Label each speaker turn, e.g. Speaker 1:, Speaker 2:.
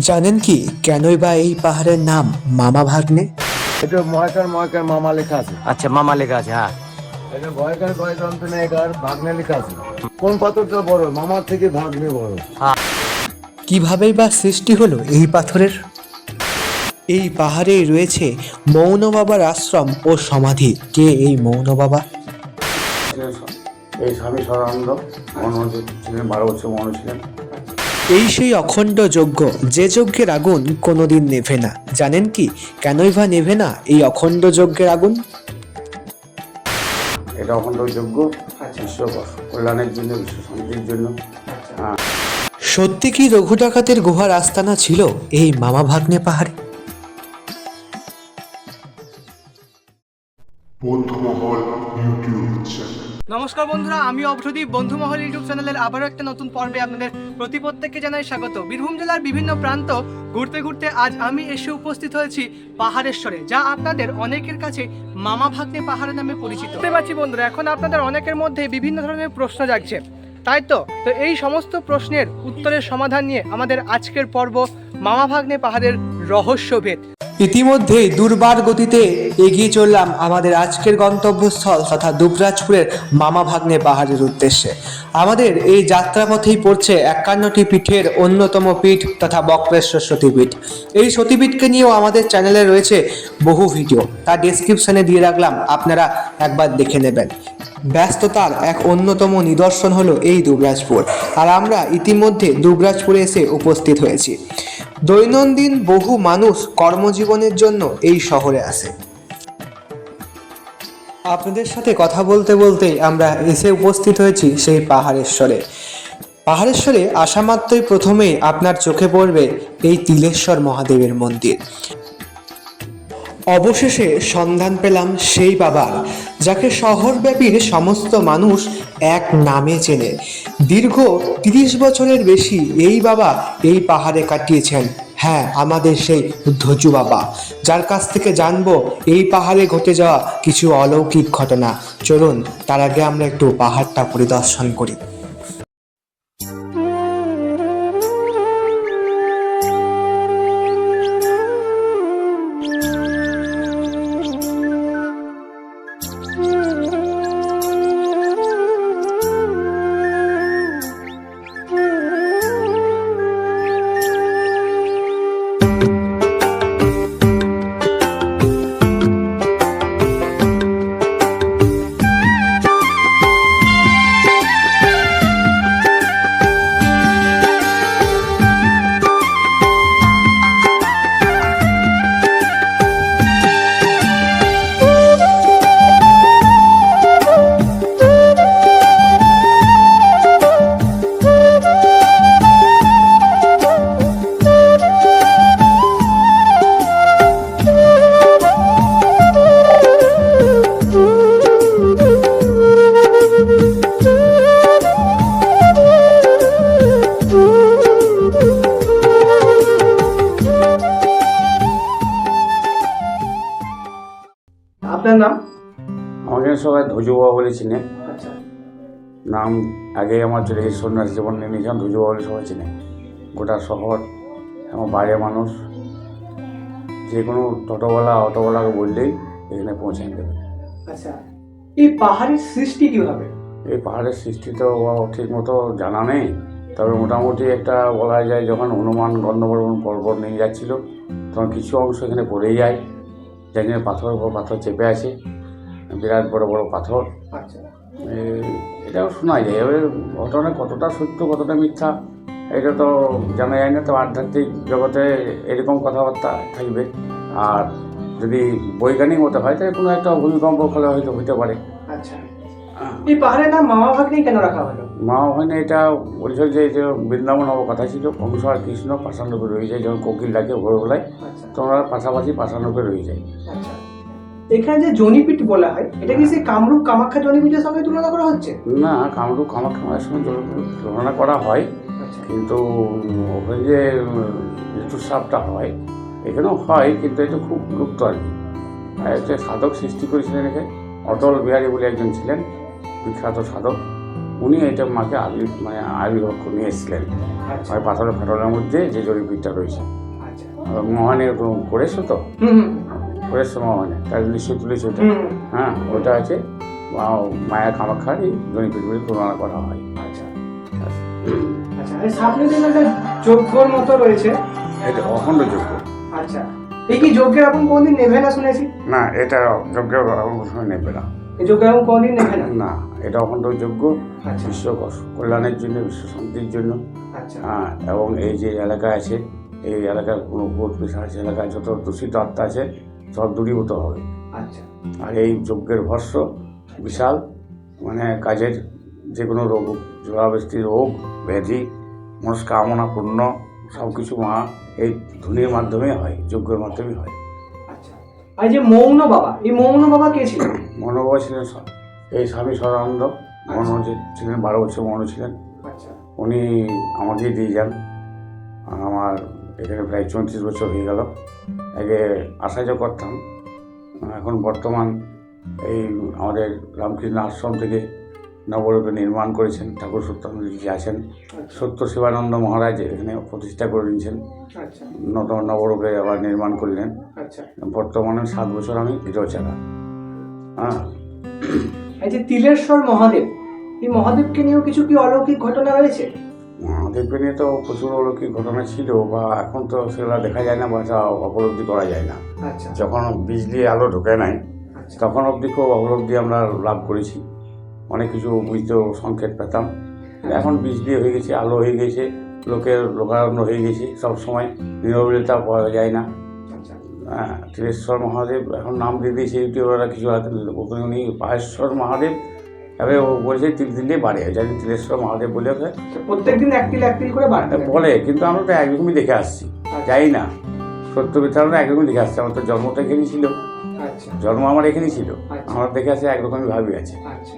Speaker 1: জানেন কি কেনই বা এই পাহাড়ের নাম মামা ভাগ্নে?
Speaker 2: এটা মহাকার মহাকার মামা লেখা আছে।
Speaker 3: আচ্ছা মামা লেখা আছে হ্যাঁ।
Speaker 2: এটা ভয়কার ভয় যন্ত্রণা এগার ভাগ্নে লেখা আছে। কোন পাথরটা বড়? মামার থেকে ভাগ্নে বড়।
Speaker 1: কিভাবেই বা সৃষ্টি হলো এই পাথরের? এই পাহাড়েই রয়েছে মৌন বাবার আশ্রম ও সমাধি। কে এই মৌন বাবা?
Speaker 4: এই স্বামী সদানন্দ মনমন্ত্রী ছিলেন বারো বছর মনে ছিলেন।
Speaker 1: এই সেই অখণ্ড যজ্ঞ যে যজ্ঞের আগুন কোনোদিন নেভে না। জানেন কি? কেনই বা নেভে না এই অখণ্ড যজ্ঞের আগুন?
Speaker 4: এটা অখণ্ড যজ্ঞ বিশ্ব কল্যাণের জন্য বিশ্ব শান্তির জন্য।
Speaker 1: সত্যি কি রঘু ডাকাতের গুহার আস্তানা ছিল এই মামা ভাগ্নে পাহাড়ে?
Speaker 5: নমস্কার বন্ধুরা, আমি অবসদীপ বন্ধুমহল ইউটিউব চ্যানেলের আবারও একটা নতুন পর্বে আপনাদের প্রতি প্রত্যেককে জানাই স্বাগত। বীরভূম জেলার বিভিন্ন প্রান্ত ঘুরতে ঘুরতে আজ আমি এসে উপস্থিত হয়েছি পাহাড়েশ্বরে, যা আপনাদের অনেকের কাছে মামা ভাগ্নে পাহাড় নামে পরিচিত। বুঝতে পারছি বন্ধুরা, এখন আপনাদের অনেকের মধ্যে বিভিন্ন ধরনের প্রশ্ন জাগছে। তাই তো? তো এই সমস্ত প্রশ্নের উত্তরের সমাধান নিয়ে আমাদের আজকের পর্ব মামা ভাগ্নে পাহাড়ের রহস্যভেদ।
Speaker 1: ইতিমধ্যে দুর্বার গতিতে এগিয়ে চললাম আমাদের আজকের গন্তব্যস্থল তথা দুবরাজপুরের মামা ভাগ্নে পাহাড়ের উদ্দেশ্যে। আমাদের এই যাত্রাপথেই পড়ছে একান্নটি পীঠের অন্যতম পীঠ তথা বক্রেশ্বর সতীপীঠ। এই সতীপীঠকে নিয়েও আমাদের চ্যানেলে রয়েছে বহু ভিডিও। তা ডেসক্রিপশনে দিয়ে রাখলাম, আপনারা একবার দেখে নেবেন। ব্যস্ততার এক অন্যতম নিদর্শন হলো এই দুবরাজপুর। আর আমরা ইতিমধ্যে দুবরাজপুরে এসে উপস্থিত হয়েছি। দৈনন্দিন বহু মানুষ কর্মজীবনের জন্য এই শহরে আসে। আপনাদের সাথে কথা বলতে বলতেই আমরা এসে উপস্থিত হয়েছি সেই পাহাড়েশ্বরে। পাহাড়েশ্বরে আসা মাত্রই প্রথমেই আপনার চোখে পড়বে এই তিলেশ্বর মহাদেবের মন্দির। অবশেষে সন্ধান পেলাম সেই বাবার, যাকে শহরব্যাপীর সমস্ত মানুষ এক নামে চেনে। দীর্ঘ তিরিশ বছরের বেশি এই বাবা এই পাহাড়ে কাটিয়েছেন। হ্যাঁ আমাদের সেই ধজু বাবা, যার কাছ থেকে জানব এই পাহাড়ে ঘটে যাওয়া কিছু অলৌকিক ঘটনা। চলুন, তার আগে আমরা একটু পাহাড়টা পরিদর্শন করি।
Speaker 4: সবাই ধজু বাবা বলে চিনে।
Speaker 5: আচ্ছা।
Speaker 4: নাম আগে আমার চলে গেছে সন্ন্যাসী জীবন নিয়ে নিয়েছিলাম ধজু বাবা বলে সবাই চিনে। গোটা শহর আমার বাইরের মানুষ যে কোনো টোটোওয়ালা অটোওয়ালাকে বললেই এখানে পৌঁছে দেবে।
Speaker 5: আচ্ছা এই পাহাড়ের সৃষ্টি কীভাবে?
Speaker 4: এই পাহাড়ের সৃষ্টি তো ঠিক মতো জানা নেই তবে মোটামুটি একটা বলা যায় যখন হনুমান গন্ধবর্মন পর্বত নিয়ে যাচ্ছিল তখন কিছু অংশ এখানে পড়ে যায় জন্য পাথর পাথর চেপে আছে। বিরাট বড় বড় পাথর।
Speaker 5: আচ্ছা।
Speaker 4: এটাও শোনা যায়। এবার ঘটনা কতটা সত্য কতটা মিথ্যা এটা তো জানা যায় না। তো আধ্যাত্মিক জগতে এরকম কথাবার্তা থাকবে। আর যদি বৈজ্ঞানিক মতো হয় তাহলে কোনো একটা ভূমিকম্প ফলে হয়তো হতে পারে।
Speaker 5: আচ্ছা। এই পাহাড়ের নাম মামা ভাগ্নে কেন রাখা হলো?
Speaker 4: মা ওখানে এটা বলছিল যে যে বৃন্দাবন হওয়ার কথা ছিল। কংস আর কৃষ্ণ পাশানরূপে রয়ে যায়। যখন কোকিল ডাকে ভোরবেলায়
Speaker 5: আচ্ছা।
Speaker 4: তোমরা পাশাপাশি পাশানরূপে রয়ে যায়।
Speaker 5: আচ্ছা। এখানে যে জনিপীঠ বলা হয় এটা কি সেই কামরূপ কামাখ্যা জনিপীঠের সঙ্গে তুলনা করা হচ্ছে?
Speaker 4: না কামরূপ কামাখ্যা মায়ের সঙ্গে তুলনা- করা হয়
Speaker 5: আচ্ছা।
Speaker 4: কিন্তু ওখানে যে ঋতুস্রাবটা হয় এখানেও হয় কিন্তু এটা খুব লুপ্ত আর কি। একটা সাধক সৃষ্টি করেছিলেন এখানে অটল বিহারী বলে একজন ছিলেন বিখ্যাত সাধক উনি এটা মাকে আবি মানে আবির্ভাব নিয়ে এসেছিলেন।
Speaker 5: আচ্ছা।
Speaker 4: ওই পাথরের ফাটলের মধ্যে যে জড়িপিঠটা রয়েছে।
Speaker 5: আচ্ছা।
Speaker 4: মহানে করেছ তো?
Speaker 5: হুম
Speaker 4: করেছ মহানে তার নিশ্চয়ই তুলেছে ওটা। হ্যাঁ ওটা আছে। মায়া কামাখ্যার এই বলে তুলনা করা হয়।
Speaker 5: আচ্ছা। আচ্ছা সামনে যে যজ্ঞর মতো রয়েছে।
Speaker 4: এটা অখণ্ড যজ্ঞ।
Speaker 5: আচ্ছা। এই কি যজ্ঞের এখন কোনদিন নেভে না শুনেছি?
Speaker 4: না এটা সময় নেবে না।
Speaker 5: এই যজ্ঞ এখন কোনদিন নেভে না?
Speaker 4: না এটা অখণ্ড যজ্ঞ।
Speaker 5: আচ্ছা।
Speaker 4: বিশ্ব কল্যাণের জন্য বিশ্ব শান্তির জন্য।
Speaker 5: আচ্ছা।
Speaker 4: হ্যাঁ এবং এই যে এলাকা আছে এই এলাকার কোনো ভূত পিসাচ এলাকায় যত দূষিত আত্মা আছে সব দূরীভূত হবে।
Speaker 5: আচ্ছা।
Speaker 4: আর এই যজ্ঞের ভস্য বিশাল মানে কাজের যে কোনো রোগ জোড়াবৃষ্টি রোগ ব্যাধি মনস্কামনা পূর্ণ সব কিছু মা এই ধুনির মাধ্যমে হয় যজ্ঞের মাধ্যমে হয়।
Speaker 5: আচ্ছা। আর যে মৌন বাবা এই মৌন বাবা কে ছিলেন?
Speaker 4: মনোবাবা ছিলেন এই স্বামী সদানন্দ। মনো যে ছিলেন বারো বছর মনো ছিলেন।
Speaker 5: আচ্ছা।
Speaker 4: উনি আমাকে দিয়ে যান আমার এখানে প্রায় চৌত্রিশ বছর হয়ে গেল। আগে আসা যাওয়া করতাম এখন বর্তমান এই আমাদের রামকৃষ্ণ আশ্রম থেকে নবরূপে নির্মাণ করেছেন ঠাকুর সত্যানন্দজি আছেন। সত্য শিবানন্দ মহারাজ এখানে প্রতিষ্ঠা করে নিয়েছেন।
Speaker 5: আচ্ছা।
Speaker 4: নতুন নবরূপে আবার নির্মাণ করলেন।
Speaker 5: আচ্ছা।
Speaker 4: বর্তমানে সাত বছর আমি হিরোচারা হ্যাঁ
Speaker 5: এই যে তিলেশ্বর মহাদেব এই মহাদেবকে নিয়েও কিছু কি অলৌকিক ঘটনা রয়েছে?
Speaker 4: মহাদেবকে নিয়ে তো প্রচুর অলৌকিক ঘটনা ছিল বা এখন তো সেগুলো দেখা যায় না বা উপলব্ধি করা যায় না।
Speaker 5: আচ্ছা।
Speaker 4: যখন বিজলি আলো ঢোকে নাই
Speaker 5: আচ্ছা।
Speaker 4: তখন অবধি খুব উপলব্ধি আমরা লাভ করেছি। অনেক কিছু বুঝতেও সংকেত পেতাম। এখন বিজলি হয়ে গেছে আলো হয়ে গেছে লোকের লোকারণ্য হয়ে গেছে সব সময় নিরবিলতা পাওয়া যায় না।
Speaker 5: আচ্ছা।
Speaker 4: হ্যাঁ তিলেশ্বর মহাদেব এখন নাম দিয়ে দিয়েছে ইউটিউবাররা কিছু উনি পাহেশ্বর মহাদেব। এবার ও বলছে তিল তিল দিয়ে বাড়ে জানি তিলেশ্বর মহাদেব বলে ওকে
Speaker 5: প্রত্যেকদিন এক তিল এক তিল করে বাড়ে
Speaker 4: বলে কিন্তু আমরা তো একরকমই দেখে আসছি। যাই না সত্য আমরা একরকমই দেখে আসছি। আমার তো জন্মটা এখানেই ছিল।
Speaker 5: আচ্ছা।
Speaker 4: জন্ম আমার এখানেই ছিল।
Speaker 5: আমার
Speaker 4: আমরা দেখে আসছি একরকমই ভাবি আছে।
Speaker 5: আচ্ছা।